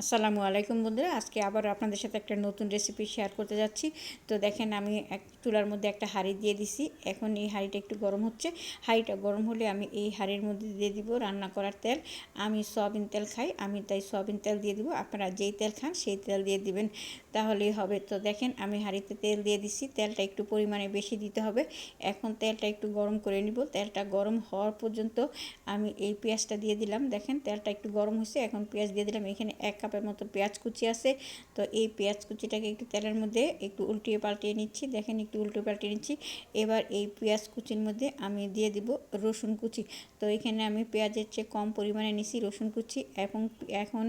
আসসালামু আলাইকুম বন্ধুরা, আজকে আবার আপনাদের সাথে একটা নতুন রেসিপি শেয়ার করতে যাচ্ছি। তো দেখেন আমি এক চুলার মধ্যে একটা হাঁড়ি দিয়ে দিছি। এখন এই হাঁড়িটা একটু গরম হচ্ছে। হাঁড়িটা গরম হলে আমি এই হাঁড়ির মধ্যে দিয়ে দিব রান্না করার তেল। আমি সয়াবিন তেল খাই, আমি তাই সয়াবিন তেল দিয়ে দিব। আপনারা যেই তেল খান সেই তেল দিয়ে দিবেন, তাহলেই হবে। তো দেখেন আমি হাঁড়িতে তেল দিয়ে দিছি, তেলটা একটু পরিমাণে বেশি দিতে হবে। এখন তেলটা একটু গরম করে নিব। তেলটা গরম হওয়ার পর্যন্ত আমি এই পেঁয়াজটা দিয়ে দিলাম। দেখেন তেলটা একটু গরম হয়েছে এখন পেঁয়াজ দিয়ে দিলাম। এখানে এক কাপের মতো পেঁয়াজ কুচি আছে। তো এই পেঁয়াজ কুচিটাকে একটু তেলের মধ্যে একটু উল্টিয়ে পাল্টিয়ে নিচ্ছি। দেখেন একটু উল্টে পাল্টিয়ে নিচ্ছি। এবার এই পেঁয়াজ কুচির মধ্যে আমি দিয়ে দিব রসুন কুচি। তো এখানে আমি পেঁয়াজের চেয়ে কম পরিমাণে নিছি রসুন কুচি এবং এখন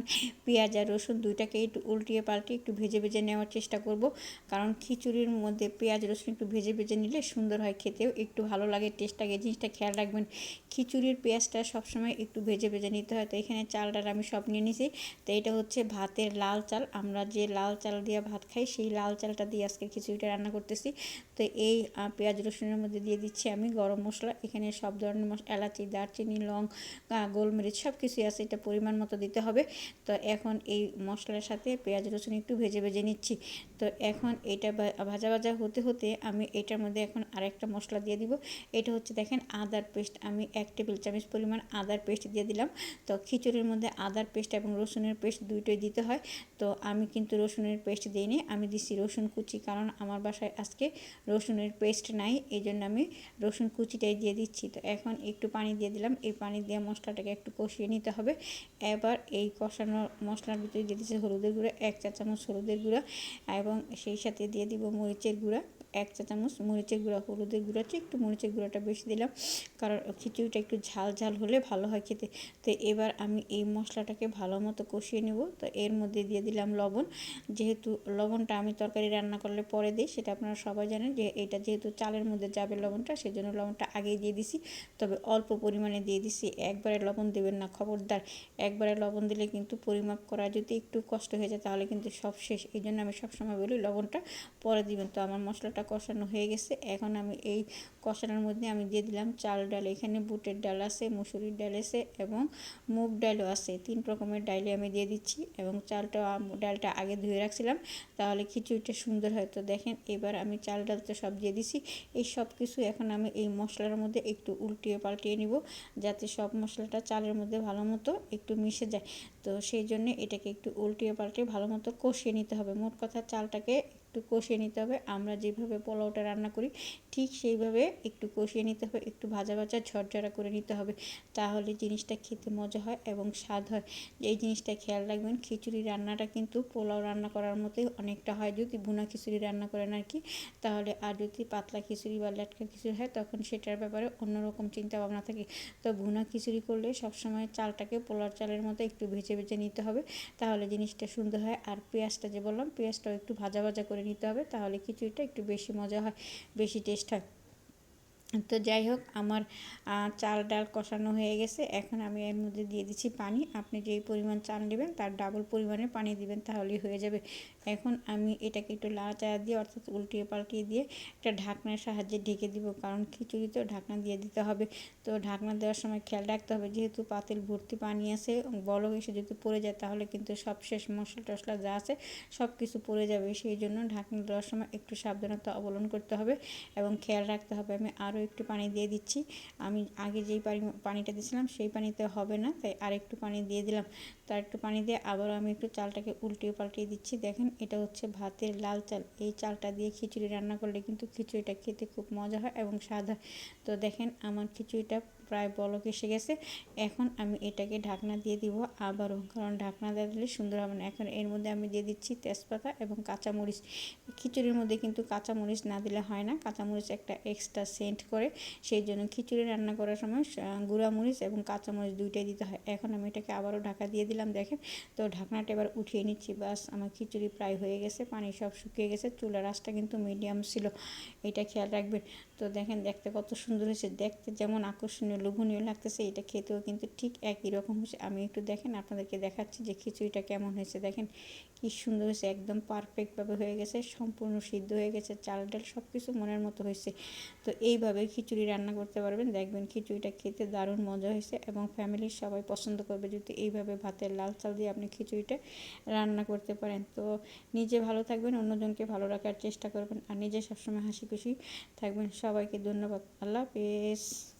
পেঁয়াজ আর রসুন দুইটাকে একটু উল্টিয়ে পাল্টিয়ে একটু ভেজে ভেজে নেওয়ার চেষ্টা করব। কারণ খিচুড়ির মধ্যে পেঁয়াজ রসুন একটু ভেজে ভেজে নিলে সুন্দর হয় খেতেও। একটু ভালো লাগে টেস্ট লাগে জিনিসটা খেয়াল রাখবেন। খিচুড়ির পেঁয়াজটা সবসময় একটু ভেজে ভেজে নিতে হয়। তো এখানে চালটা আমি সব নিয়ে নিছি। তো এটা হচ্ছে ভাতের লাল চাল। আমরা যে লাল চাল দিয়ে ভাত খাই, সেই লাল চালটা দিয়ে আজকে খিচুড়িটা রান্না করতেছি। তো এই পেঁয়াজ রসুনের মধ্যে দিয়ে দিচ্ছি আমি গরম মশলা। এখানে সব ধরনের মশলা এলাচি, দারচিনি, লং গোলমরিচ সব কিছুই আছে, এটা পরিমাণ মতো দিতে হবে। তো এখন এই মশলার সাথে পেঁয়াজ রসুন একটু ভেজে ভেজে নিচ্ছি। তো এখন এটা ভাজা ভাজা হতে হতে আমি এটার মধ্যে এখন আরেকটা মশলা দিয়ে দিব। এটা হচ্ছে দেখেন আদার পেস্ট। আমি এক টেবিল চামচ পরিমাণ আদার পেস্ট দিয়ে দিলাম। তো খিচুড়ির মধ্যে আদার পেস্ট এবং রসুনের পেস্ট দুইটাই দিতে হয়। তো আমি কিন্তু রসুনের পেস্ট দিইনি, আমি দিছি রসুন কুচি কারণ আমার বাসায় আজকে রসুনের পেস্ট নাই এই জন্য আমি রসুন কুচিটাই দিয়ে দিচ্ছি। তো এখন একটু পানি দিয়ে দিলাম, এই পানি দিয়ে মশলাটাকে একটু কষিয়ে নিতে হবে। এবার এই কষানো মশলার ভিতরে দিয়ে দিচ্ছি হলুদের গুঁড়া, এক চা চামচ হলুদের গুঁড়া এবং সেই সাথে দিয়ে দিব মরিচের গুঁড়া। এক চা চামচ মরিচের গুঁড়া, হলুদের গুঁড়া চেয়ে একটু মরিচের গুঁড়াটা বেশি দিলাম। কারণ খিচুড়িটা একটু ঝাল ঝাল হলে ভালো হয় খেতে। তো এবার আমি এই মশলাটাকে ভালো মতো কষিয়ে নেব। তো এর মধ্যে দিয়ে দিলাম লবণ। যেহেতু লবণটা আমি তরকারি রান্না করলে পরে দিই, সেটা আপনারা সবাই জানেন যে এটা যেহেতু চালের মধ্যে যাবে লবণটা, সেজন্য লবণটা আগেই দিয়ে দিছি। তবে অল্প পরিমাণে দিয়ে দিছি। একবারে লবণ দেবেন না, খবরদার। একবারে লবণ দিলে কিন্তু পরিমাপ করা যদি একটু কষ্ট হয়ে যায়, তাহলে কিন্তু সব শেষ। এই জন্য আমি সবসময় বলি লবণটা পরে দিবেন। তো আমার মশলাটা কষানো হয়ে গেছে। এখন আমি এই কষানোর মধ্যে আমি দিয়ে দিলাম চাল ডাল। এখানে বুটের ডাল আছে, মুসুরির ডাল আছে এবং মুগ ডালও আছে। তিন রকমের ডালে আমি দিয়ে দিচ্ছি এবং চালটা ডালটা আগে ধুয়ে রাখছিলাম। তাহলে খিচুড়িটা সুন্দর হয়। তো দেখেন, এবার আমি চাল, ডাল তো সব দিয়ে দিছি। এই সব কিছু এখন আমি এই মশলার মধ্যে একটু উল্টিয়ে পাল্টিয়ে নিব যাতে সব মশলাটা চালের মধ্যে ভালো মতো একটু মিশে যায়। তো সেই জন্য এটাকে একটু উল্টিয়ে পাল্টিয়ে ভালো মতো কষিয়ে নিতে হবে। মোট কথা চালটাকে একটু কষিয়ে নিতে হবে। আমরা যেভাবে পোলাওটা রান্না করি, ঠিক সেইভাবে একটু কষিয়ে নিতে হবে, একটু ভাজা ভাজা ঝরঝরা করে নিতে হবে, তাহলে জিনিসটা খেতে মজা হয় এবং স্বাদ হয়। এই জিনিসটা খেয়াল রাখবেন, খিচুড়ি রান্নাটা কিন্তু পোলাও রান্না করার মতোই অনেকটা হয়। যদি ভুনা খিচুড়ি রান্না করেন আর কি, তাহলে আর যদি পাতলা খিচুড়ি বা লেটকা খিচুড়ি হয়, তখন সেটার ব্যাপারে অন্যরকম চিন্তা ভাবনা থাকে। তো ভুনা খিচুড়ি করলে সবসময় চালটাকে পোলার চালের মতো একটু ভেজে ভেজে নিতে হবে, তাহলে জিনিসটা সুন্দর হয়। আর পেঁয়াজটা যে বললাম, পেঁয়াজটাও একটু ভাজা ভাজা করে নিতে হবে তাহলে খিচুড়িটা একটু বেশি মজা হয় বেশি টেস্ট হয়। তো যাই হোক, আমার চাল ডাল কষানো হয়ে গেছে। এখন আমি এর মধ্যে দিয়ে দিচ্ছি পানি। আপনি যেই পরিমাণ চাল নেবেন, তার ডাবল পরিমাণে পানি দিবেন, তাহলেই হয়ে যাবে। এখন আমি এটাকে একটু লাড়াচাড়া দিয়ে, অর্থাৎ উল্টিয়ে পাল্টিয়ে দিয়ে, একটা ঢাকনার সাহায্যে ঢেকে দিব। কারণ খিচুড়ি তো ঢাকনা দিয়ে দিতে হবে। তো ঢাকনা দেওয়ার সময় খেয়াল রাখতে হবে, যেহেতু পাতিল ভর্তি পানি আছে, বলক এসে যদি পড়ে যায়, তাহলে কিন্তু সব শেষ মশলা টশলা যা আছে সব কিছু পড়ে যাবে। সেই জন্য ঢাকনা দেওয়ার সময় একটু সাবধানতা অবলম্বন করতে হবে এবং খেয়াল রাখতে হবে। আমি আরও একটু পানি দিয়ে দিচ্ছি। আমি আগে যেই পানি, পানিটা দিয়েছিলাম সেই পানিতে হবে না, তাই আর একটু পানি দিয়ে দিলাম। তার একটু পানি দিয়ে আবারও আমি একটু চালটাকে উল্টিয়ে পাল্টিয়ে দিচ্ছি। দেখেন, এটা হচ্ছে ভাতের লাল চাল। এই চালটা দিয়ে খিচুড়ি রান্না করলে কিন্তু খিচুড়িটা খেতে খুব মজা হয় এবং স্বাদ হয়। তো দেখেন, আমার খিচুড়িটা প্রায় বলক এসে গেছে। এখন আমি এটাকে ঢাকনা দিয়ে দিব আবারও, কারণ ঢাকনা দিয়ে দিলে সুন্দর হবে না। এখন এর মধ্যে আমি দিয়ে দিচ্ছি তেজপাতা এবং কাঁচামরিচ। খিচুড়ির মধ্যে কিন্তু কাঁচামরিচ না দিলে হয় না। কাঁচামরিচ একটা এক্সট্রা সেন্ট করে, সেই জন্য খিচুড়ি রান্না করার সময় গুঁড়ামরিচ এবং কাঁচামরিচ দুইটাই দিতে হয়। এখন আমি এটাকে আবারও ঢাকা দিয়ে দিলাম, দেখেন। তো ঢাকনাটা এবার উঠিয়ে নিচ্ছি বাস আমার খিচুড়ি প্রায় হয়ে গেছে, পানি সব শুকিয়ে গেছে, চুলার আঁচটা কিন্তু মিডিয়াম ছিল। এটা খেয়াল রাখবেন। তো দেখেন, দেখতে কত সুন্দর হয়েছে। দেখতে যেমন আকর্ষণীয় লোভনীয় লাগতেছে, এটা খেতেও কিন্তু ঠিক একই রকম হয়েছে। আমি একটু দেখেন, আপনাদেরকে দেখাচ্ছি যে খিচুড়িটা কেমন হয়েছে। দেখেন কি সুন্দর হয়েছে, একদম পারফেক্টভাবে হয়ে গেছে, সম্পূর্ণ সিদ্ধ হয়ে গেছে চাল ডাল সব কিছু মনের মতো হয়েছে। তো এইভাবে খিচুড়ি রান্না করতে পারবেন, দেখবেন খিচুড়িটা খেতে দারুণ মজা হয়েছে এবং ফ্যামিলির সবাই পছন্দ করবে যদি এইভাবে ভাতের লাল চাল দিয়ে আপনি খিচুড়িটা রান্না করতে পারেন। তো নিজে ভালো থাকবেন, অন্যজনকে ভালো রাখার চেষ্টা করবেন, আর নিজে সবসময় হাসি খুশি থাকবেন। সবাইকে ধন্যবাদ, আল্লাহ হাফেজ।